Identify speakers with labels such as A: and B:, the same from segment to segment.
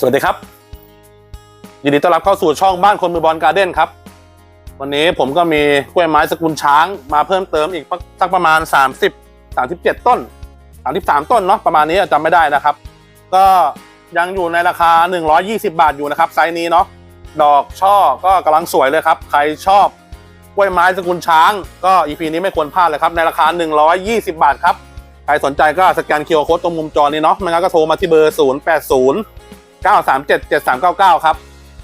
A: สวัสดีครับ ยินดีต้อนรับเข้าสู่ช่องบ้านคนมือบอลการ์เด้นครับ วันนี้ผมก็มีกล้วยไม้สกุลช้างมาเพิ่มเติมอีกสักประมาณ 30 37 ต้น 33 ต้นเนาะประมาณนี้จำไม่ได้นะครับ ก็ยังอยู่ในราคา 120 บาทอยู่นะครับไซส์นี้เนาะดอกช่อก็กำลังสวยเลยครับ ใครชอบกล้วยไม้สกุลช้าง ก็อีพีนี้ไม่ควรพลาดเลยครับ ในราคา 120 บาทครับ ใครสนใจก็สแกนเคิวโค้ดตรงมุมจอนี้เนาะไม่งั้นก็โทรมาที่เบอร์ 080 937 7399 ครับ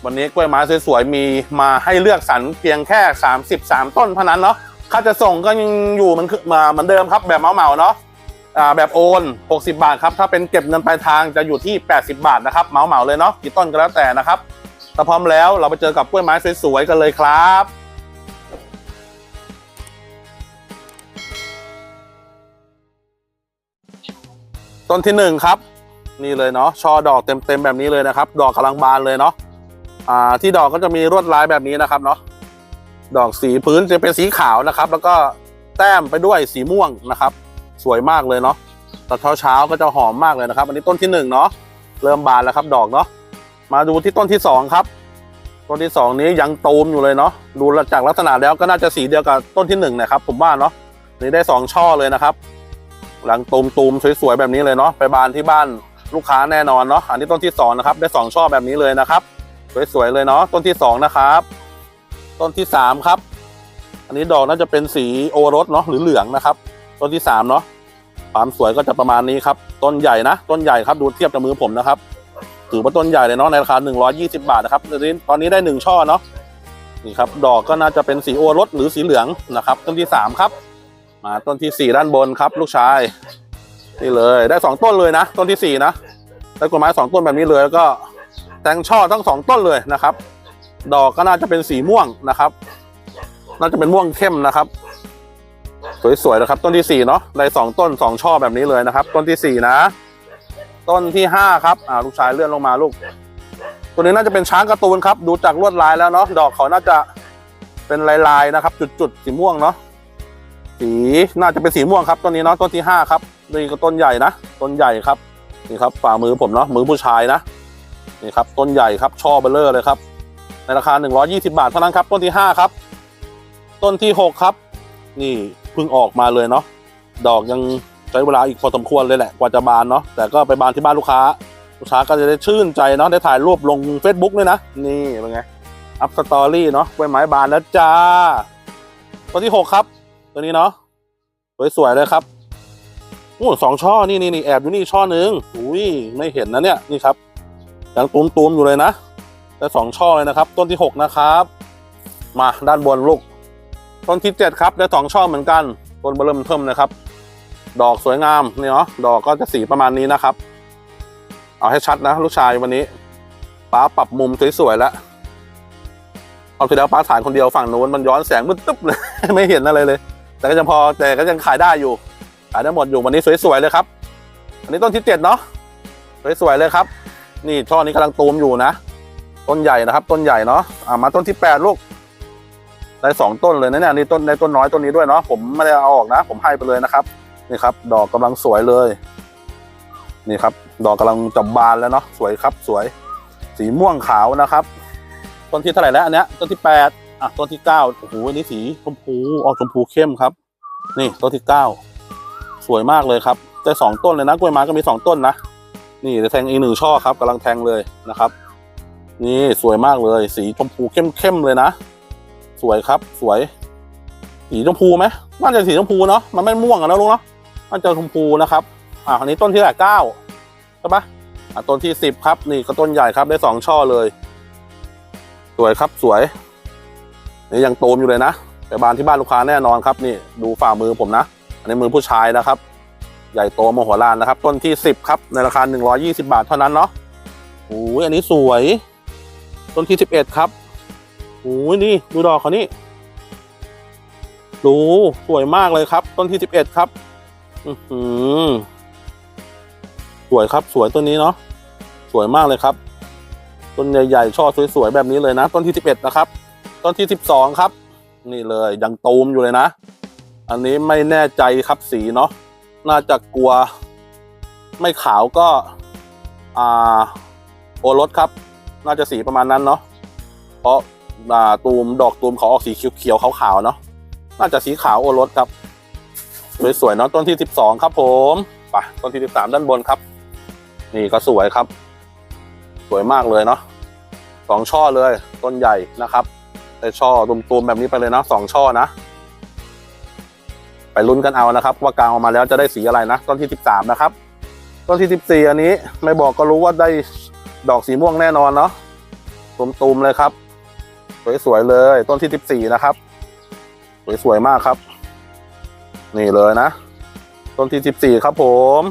A: วันนี้กล้วยไม้สวยๆ มีมาให้เลือกสรรเพียงแค่ 33 ต้นเท่านั้นเนาะค่าจะส่งก็ยังอยู่มันคือมาเหมือนเดิมครับ แบบเหมาเนาะอ่าแบบโอน 60 บาทครับ ถ้าเป็นเก็บเงินปลายทางจะอยู่ที่ 80 บาทนะครับเหมาๆเลยเนาะกี่ต้นก็แล้วแต่นะครับถ้าพร้อมแล้วเราไปเจอกับกล้วยไม้สวยๆ กันเลยครับต้นที่หนึ่งครับ นี่เลยเนาะช่อดอกเต็มๆแบบนี้เลยนะครับ ดอกกำลังบานเลยเนาะอ่าที่ดอกก็จะมีลวดลายแบบนี้นะครับเนาะดอกสีพื้นจะเป็นสีขาวนะครับ แล้วก็แต้มไปด้วยสีม่วงนะครับ สวยมากเลยเนาะตอนเช้าๆก็จะหอมมากเลยนะครับ อันนี้ต้นที่หนึ่งเนาะเริ่มบานแล้วครับดอกเนาะมาดูที่ต้นที่สองครับต้นที่สองนี้ยังตูมอยู่เลยเนาะดูจากลักษณะแล้วก็น่าจะสีเดียวกับต้นที่หนึ่งนะครับผมว่าเนาะนี่ได้สองช่อเลยนะครับ หลังตูมตูมๆสวยๆแบบนี้เลยเนาะไปบานที่บ้าน ลูกค้าแน่นอนเนาะอันนี้ต้นที่สองนะครับได้สองช่อแบบนี้เลยนะครับ สวยๆเลยเนาะต้นที่สองนะครับ ต้นที่สามครับ อันนี้ดอกน่าจะเป็นสีโอรสเนาะหรือเหลืองนะครับ ต้นที่สามเนาะความสวยก็จะประมาณนี้ครับ ต้นใหญ่นะ ต้นใหญ่ครับดูเทียบกับมือผมนะครับถือว่าต้นใหญ่เลยเนาะในราคา120 บาทนะครับตอนนี้ตอนนี้ได้หนึ่งช่อเนาะนี่ครับดอกก็น่าจะเป็นสีโอรสหรือสีเหลืองนะครับ ต้นที่สามครับ มาต้นที่สี่ด้านบนครับ ลูกชาย นี่เลยได้สองต้นเลยนะ ต้นที่สี่นะได้กล้วยไม้สองต้นแบบนี้เลยแล้วก็แตงช่อทั้งสองต้นเลยนะครับ ดอกก็น่าจะเป็นสีม่วงนะครับ น่าจะเป็นม่วงเข้มนะครับ สวยๆนะครับ ต้นที่สี่เนาะได้สองต้นสองช่อแบบนี้เลยนะครับ ต้นที่สี่นะ ต้นที่ห้าครับอ่าลูกชายเลื่อนลงมาลูก ตัวนี้น่าจะเป็นช้างการ์ตูนครับ ดูจากลวดลายแล้วเนาะดอกเขาน่าจะเป็นลายๆนะครับ จุดๆสีม่วงเนาะ สีน่าจะเป็นสีม่วงครับต้นนี้เนาะต้นที่ห้าครับนี่ก็ต้นใหญ่นะต้นใหญ่ครับนี่ครับฝ่ามือผมเนาะมือผู้ชายนะนี่ครับต้นใหญ่ครับช่อเบลเลอร์เลยครับ ในราคา 120 บาทเท่านั้นครับ ต้นที่ห้าครับ ต้นที่หกครับ นี่เพิ่งออกมาเลยเนาะดอกยังใช้เวลาอีกพอสมควรเลยแหละกว่าจะบานเนาะแต่ก็ไปบานที่บ้านลูกค้า ลูกค้าก็จะได้ชื่นใจเนาะได้ถ่ายรูปลง Facebook ด้วยนะ นี่เป็นไงอัพสตอรี่เนาะกล้วยไม้บานแล้วจ้า ต้นที่หกครับ ตัวนี้เนาะสวยๆเลยครับโอ้สองช่อนี่นี่นี่แอบอยู่นี่ช่อหนึ่งอุ้ยไม่เห็นนะเนี่ยนี่ครับยังตูมๆอยู่เลยนะแต่สองช่อเลยนะครับ ต้นที่หกนะครับ มาด้านบนลูกต้นที่เจ็ดครับได้สองช่อเหมือนกันต้นเบอร์เริ่มเทิมนะครับ ดอกสวยงามนี่เนาะดอกก็จะสีประมาณนี้นะครับ เอาให้ชัดนะ ลูกชายวันนี้ป้าปรับมุมสวยๆแล้วเอาทีแล้วป้าถ่ายคนเดียวฝั่งนู้นมันย้อนแสงมืดตึ๊บเลยไม่เห็นอะไรเลย แต่ก็ยังพอแต่ก็ยังขายได้อยู่ขายได้หมดอยู่วันนี้สวยๆเลยครับ อันนี้ต้นที่เจ็ดเนาะสวยๆเลยครับ นี่ช่อนี้กำลังตูมอยู่นะ ต้นใหญ่นะครับ ต้นใหญ่เนาะอ่ามาต้นที่แปดลูกได้สองต้นเลยนะเนี่ยนี่ต้นในต้นน้อยต้นนี้ด้วยเนาะผมไม่ได้เอาออกนะ ผมให้ไปเลยนะครับ นี่ครับ ดอกกำลังสวยเลย นี่ครับ ดอกกำลังจับบานแล้วเนาะสวยครับ สวย สีม่วงขาวนะครับ ต้นที่เท่าไหร่แล้วอันเนี้ยต้นที่แปด อะต้นที่เก้าโอ้โหอันนี้สีชมพูออกชมพูเข้มครับ นี่ต้นที่เก้าสวยมากเลยครับได้สองต้นเลยนะกล้วยไม้ก็มีสองต้นนะนี่จะแทงอีกหนึ่งช่อครับกำลังแทงเลยนะครับ นี่สวยมากเลย สีชมพูเข้มๆเลยนะ สวยครับสวย สีชมพูไหมน่าจะสีชมพูเนาะมันไม่ม่วงอะนะลุงเนาะน่าจะชมพูนะครับอะอันนี้ต้นที่แหละเก้าใช่ปะอะต้นที่สิบครับ นี่ก็ต้นใหญ่ครับได้สองช่อเลย สวยครับสวย นี่ยังโตมอยู่เลยนะไปบานที่บ้านลูกค้าแน่นอนครับนี่ดูฝ่ามือผมนะ อันนี้มือผู้ชายนะครับ ใหญ่โตมโหฬารนะครับ ต้นที่สิบครับ ในราคาหนึ่งร้อยี่สิบาทเท่านั้นเนาะโอ้ยอันนี้สวย ต้นที่สิบเอ็ดครับโอ้ยนี่ดูดอกเขานี่ดูสวยมากเลยครับ ต้นที่สิบเอ็ดครับ อือหือสวยครับสวยต้นนี้เนาะสวยมากเลยครับ ต้นใหญ่ๆช่อสวยๆแบบนี้เลยนะ ต้นที่สิบเอ็ดนะครับ ต้นที่สิบสองครับ นี่เลยยังตูมอยู่เลยนะ อันนี้ไม่แน่ใจครับสีเนาะน่าจะกลัว ไม่ขาวก็อ่าโอรสครับ น่าจะสีประมาณนั้นเนาะเพราะอ่าตูมดอกตูมเขาออกสีเขียวๆขาวๆเนาะน่าจะสีขาวโอรสครับสวยๆเนาะต้นที่สิบสองครับผมไปต้นที่สิบสามด้านบนครับ นี่ก็สวยครับ สวยมากเลยเนาะสองช่อเลยต้นใหญ่นะครับ แต่ช่อตุมๆแบบนี้ไปเลยเนาะสองช่อนะไปลุ้นกันเอานะครับ ว่ากลางออกมาแล้วจะได้สีอะไรนะต้นที่สิบสามนะครับ ต้นที่สิบสี่อันนี้ไม่บอกก็รู้ว่าได้ดอกสีม่วงแน่นอนเนาะตุมๆเลยครับ สวยๆเลย ต้นที่สิบสี่นะครับ สวยๆมากครับ นี่เลยนะ ต้นที่สิบสี่ครับผม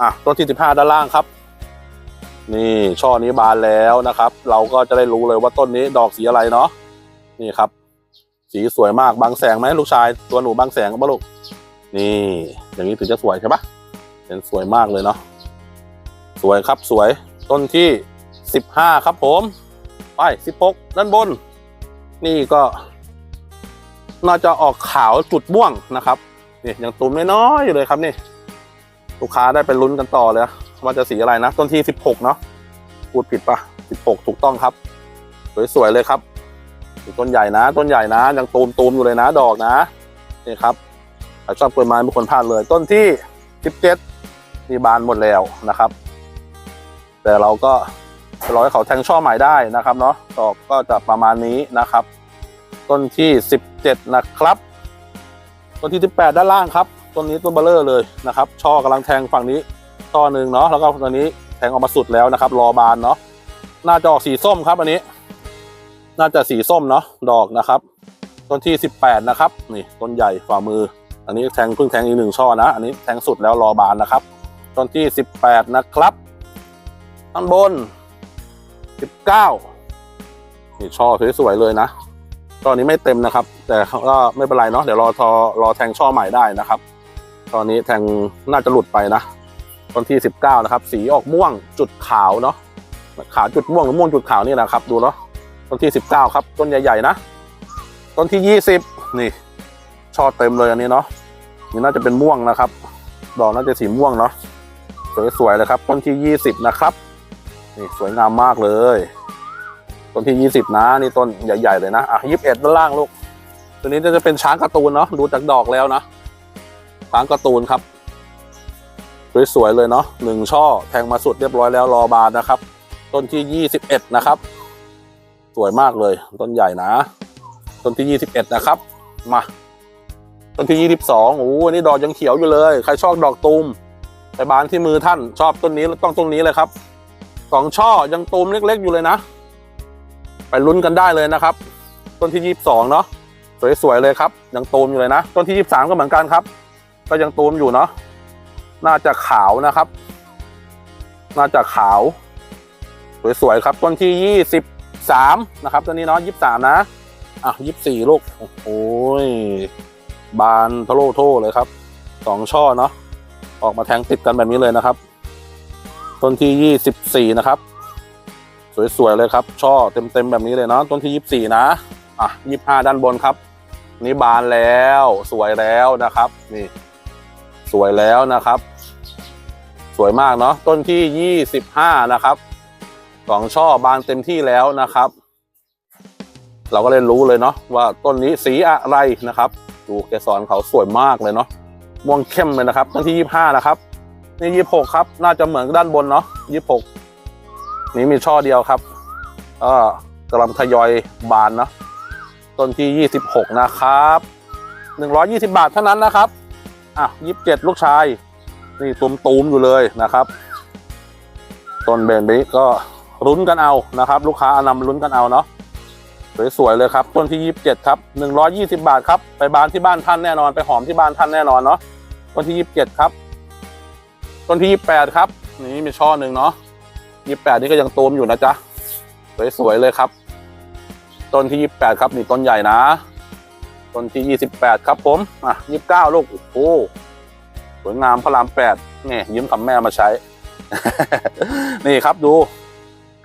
A: อะต้นที่สิบห้าด้านล่างครับ นี่ช่อนี้บานแล้วนะครับ เราก็จะได้รู้เลยว่าต้นนี้ดอกสีอะไรเนาะ นี่ครับ สีสวยมากบางแสงไหมลูกชาย ตัวหนูบางแสงก็บ้าลูกนี่ อย่างนี้ถึงจะสวยใช่ปะเห็นสวยมากเลยเนาะสวยครับสวยต้นที่สิบห้าครับผม ไปสิบหกด้านบน นี่ก็น่าจะออกขาวจุดม่วงนะครับนี่ยังตุ่มน้อยๆอยู่เลยครับนี่ ลูกค้าได้ไปลุ้นกันต่อเลยว่าจะสีอะไรนะ ต้นที่สิบหกเนาะพูดผิดปะสิบหกถูกต้องครับ สวยๆเลยครับ ต้นใหญ่นะ ต้นใหญ่นะ ยังตูมตูมๆอยู่เลยนะดอกนะนี่ครับชอบกล้วยไม้ไม่ควรพลาดเลย ต้นที่สิบเจ็ดมีบานหมดแล้วนะครับ แต่เราก็รอให้เขาแทงช่อใหม่ได้นะครับเนาะดอกก็จะประมาณนี้นะครับ ต้นที่สิบเจ็ดนะครับ ต้นที่สิบแปดด้านล่างครับต้นนี้ต้นเบลเลอร์เลยนะครับ ช่อกำลังแทงฝั่งนี้ช่อหนึ่งเนาะแล้วก็ตอนนี้แทงออกมาสุดแล้วนะครับ รอบานเนาะน่าจะออกสีส้มครับอันนี้ น่าจะสีส้มเนาะดอกนะครับ ต้นที่สิบแปดนะครับ นี่ต้นใหญ่ฝ่ามือ อันนี้แทงเพิ่งแทงอีกหนึ่งช่อนะ อันนี้แทงสุดแล้วรอบานนะครับ ต้นที่สิบแปดนะครับด้านบนสิบเก้านี่ช่อสวยๆเลยนะตอนนี้ไม่เต็มนะครับ แต่ก็ไม่เป็นไรเนาะเดี๋ยวรอทอรอแทงช่อใหม่ได้นะครับ ตอนนี้แทงน่าจะหลุดไปนะต้นที่สิบเก้านะครับ สีออกม่วงจุดขาวเนาะขาวจุดม่วงหรือม่วงจุดขาวนี่นะครับ ดูเนาะ ต้นที่สิบเก้าครับ ต้นใหญ่ๆนะ ต้นที่ยี่สิบนี่ ช่อเต็มเลยอันนี้เนาะนี่น่าจะเป็นม่วงนะครับ ดอกน่าจะสีม่วงเนาะสวยๆเลยครับ ต้นที่ยี่สิบนะครับ นี่สวยงามมากเลย ต้นที่ยี่สิบนะ นี่ต้นใหญ่ ๆ เลยนะอะยี่สิบเอ็ดด้านล่างลูก ตัวนี้จะเป็นช้างการ์ตูนเนาะดูจากดอกแล้วนะช้างการ์ตูนครับสวยๆเลยเนาะหนึ่งช่อแทงมาสุดเรียบร้อยแล้วรอบานนะครับ ต้นที่ยี่สิบเอ็ดนะครับ สวยมากเลย ต้นใหญ่นะ ต้นที่ยี่สิบเอ็ดนะครับ มา ต้นที่ยี่สิบสองโอ้โหนี่ดอกยังเขียวอยู่เลย ใครชอบดอกตูมไปบานที่มือท่านชอบต้นนี้ต้องต้นนี้เลยครับสองช่อยังตูมเล็ก ๆ อยู่เลยนะ ไปลุ้นกันได้เลยนะครับ ต้นที่ยี่สิบสองเนาะสวยๆเลยครับ ยังตูมอยู่เลยนะ ต้นที่ยี่สิบสามก็เหมือนกันครับ ก็ยังตูมอยู่เนาะน่าจะขาวนะครับ น่าจะขาว สวยๆครับ ต้นที่ยี่ สิบสามนะครับ ตัวนี้เนาะยี่สามนะ อะยี่สี่ลูก โอ้โหบานทะโลโทเลยครับสองช่อเนาะ ออกมาแทงติดกันแบบนี้เลยนะครับ ต้นที่ยี่สิบสี่นะครับ สวย ๆ เลยครับ ช่อเต็ม ๆ แบบนี้เลยเนาะ ต้นที่ยี่สี่นะ อะยี่ห้าด้านบนครับ นี่บานแล้ว สวยแล้วนะครับ นี่ สวยแล้วนะครับ สวยมากเนาะ ต้นที่ยี่สิบห้านะครับ สองช่อบานเต็มที่แล้วนะครับ เราก็เลยรู้เลยเนาะว่าต้นนี้สีอะไรนะครับ ดูเกสรเขาสวยมากเลยเนาะม่วงเข้มเลยนะครับต้นที่ยี่ห้านะครับนี่ยี่หกครับ น่าจะเหมือนด้านบนเนาะยี่หกนี้มีช่อเดียวครับก็กำลังทยอยบานเนาะต้นที่26นะครับ120บาทเท่านั้นนะครับอะ27ลูกชาย นี่ตุมตูมๆอยู่เลยนะครับ ต้นเบนนี้ก็ ลุ้นกันเอานะครับ ลูกค้าเอานำลุ้นกันเอาเนาะสวยๆเลยครับต้นที่ 27ครับ120 บาทครับไปบานที่บ้านท่านแน่นอนไปหอมที่บ้านท่านแน่นอนเนาะต้นที่ 27 ครับ ต้นที่ 28 ครับนี่มีช่อหนึ่งเนาะ28 นี่ก็ยังตูมอยู่นะจ๊ะสวยๆเลยครับ ต้นที่ 28 ครับนี่ต้นใหญ่นะ ต้นที่ 28 ครับผมอะ29ลูกโอ้สวยงามพระราม8นี่ยืมคำแม่มาใช้ นี่ครับดู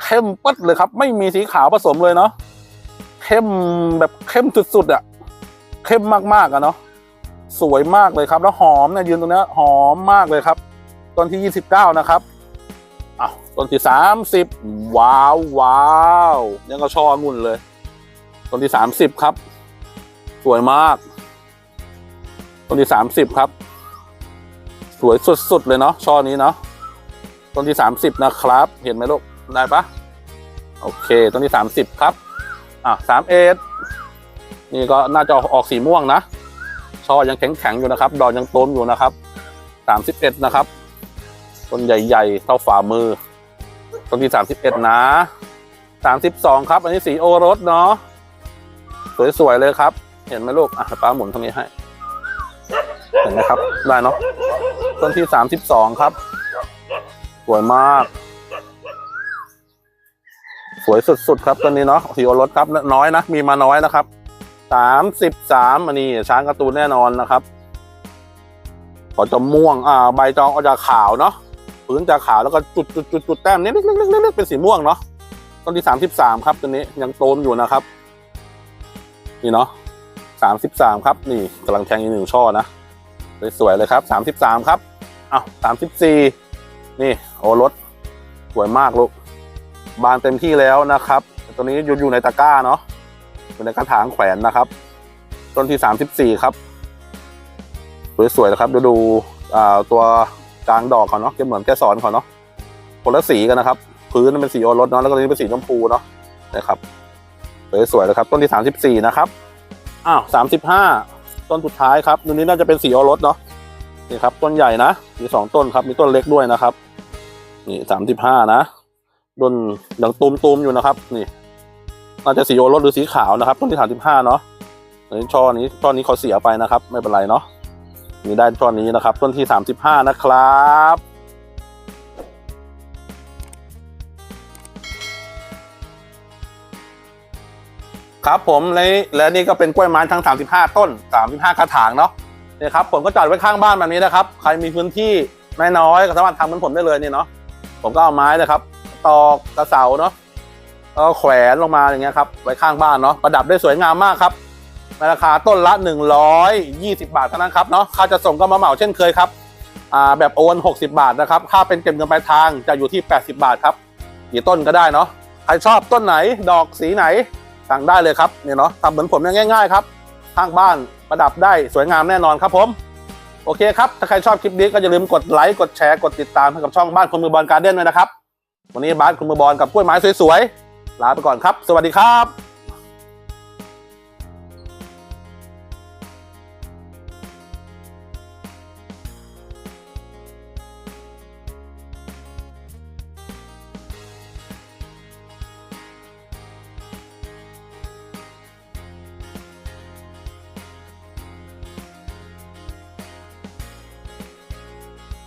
A: เข้มปัดเลยครับ ไม่มีสีขาวผสมเลยเนาะเข้มแบบเข้มสุดๆอะ่ะเข้มมากๆอะเนาะสวยมากเลยครับ แล้วหอมเนี่ยยืนตรงนี้หอมมากเลยครับ ต้นที่29นะครับอ้าวต้นที่สามสิบว้าวว้าวยังก็ชอองุ่นเลย ต้นที่สามสิบครับ สวยมาก ต้นที่สามสิบครับ สวยสุดๆเลยเนาะช่อนี้เนาะต้นที่สามสิบนะครับ เห็นไหมลูก ได้ปะโอเคต้นที่สามสิบครับ อะสามเอ็ดนี่ก็น่าจะออกสีม่วงนะ ช่อยังแข็งๆอยู่นะครับ ดอกยังต้นอยู่นะครับสามสิบเอ็ดนะครับ ต้นใหญ่ๆ เท่าฝ่ามือต้นที่สามสิบเอ็ดนะสามสิบสองครับ อันนี้สีโอรสเนาะ สวยๆเลยครับ เห็นไหมลูก อะป้าหมุนตรงนี้ให้ เห็นไหมครับ ได้เนาะ ต้นที่สามสิบสองครับ สวยมาก สวยสุดๆครับต้นนี้เนาะสีโอรสครับน้อยนะมีมาน้อยนะครับสามสิบสามอันนี้ช้างการ์ตูนแน่นอนนะครับขอจะม่วงอ่าใบจองออกจะขาวเนาะพื้นจะขาวแล้วก็จุดจุดจุดจุดแต้มนี้เล็กๆๆๆเป็นสีม่วงเนาะต้นที่สามสิบสามครับตัวนี้ยังโตนอยู่นะครับ นี่เนาะสามสิบสามครับ นี่กำลังแทงอีกหนึ่งช่อนะสวยๆเลยครับสามสิบสามครับอ้าวสามสิบสี่นี่โอรถสวยมากลูก บานเต็มที่แล้วนะครับตัวนี้อยู่อยู่ในตะกร้าเนาะอยู่ในกระถางแขวนนะครับ ต้นที่สามสิบสี่ครับ สวยๆนะครับดูดูตัวกลางดอกเขาเนาะจะเหมือนแกสอนเขาเนาะคนละสีกันนะครับ พื้นเป็นสีโอรสเนาะแล้วก็นี้เป็นสีชมพูเนาะนะครับสวยๆนะครับ ต้นที่สามสิบสี่นะครับอ้าวสามสิบห้าต้นสุดท้ายครับตัวนี้น่าจะเป็นสีโอรสเนาะนี่ครับต้นใหญ่นะมีสองต้นครับมีต้นเล็กด้วยนะครับ นี่สามสิบห้านะ ต้นยังตูมๆอยู่นะครับ นี่น่าจะสีโอรสหรือสีขาวนะครับต้นที่สามสิบห้าเนาะอันนี้ช่อนี้ช่อนี้เขาเสียไปนะครับ ไม่เป็นไรเนาะมีได้ต้นนี้นะครับต้นที่35นะครับครับผมและและนี่ก็เป็นกล้วยไม้ทั้ง 35 ต้น 35 กระถางเนาะเนี่ยครับผมก็จอดไว้ข้างบ้านแบบนี้นะครับ ใครมีพื้นที่น้อยๆก็สามารถทำเหมือนผมได้เลยเนี่ยเนาะผมก็เอาไม้นะครับ ตอกกระเสาเนาะแล้วก็แขวนลงมาอย่างเงี้ยครับไว้ข้างบ้านเนาะประดับได้สวยงามมากครับในราคาต้นละ 120 บาทเท่านั้นครับเนาะค่าจะส่งก็มาเหมาเช่นเคยครับอ่าแบบโอน60 บาทนะครับค่าเป็นเก็บเงินปลายทางจะอยู่ที่ 80 บาทครับกี่ต้นก็ได้เนาะใครชอบต้นไหนดอกสีไหนสั่งได้เลยครับเนี่ยเนาะทำเหมือนผมเนี่ยง่าย ๆ ครับข้างบ้านประดับได้สวยงามแน่นอนครับผมโอเคครับ ถ้าใครชอบคลิปนี้ก็อย่าลืมกดไลค์ กดแชร์ กดติดตามให้กับช่องบ้านคนมือบอลการ์เด้นด้วยนะครับ วันนี้บ้านคุณมือบอลกับกล้วยไม้สวยๆลาไปก่อนครับ สวัสดีครับ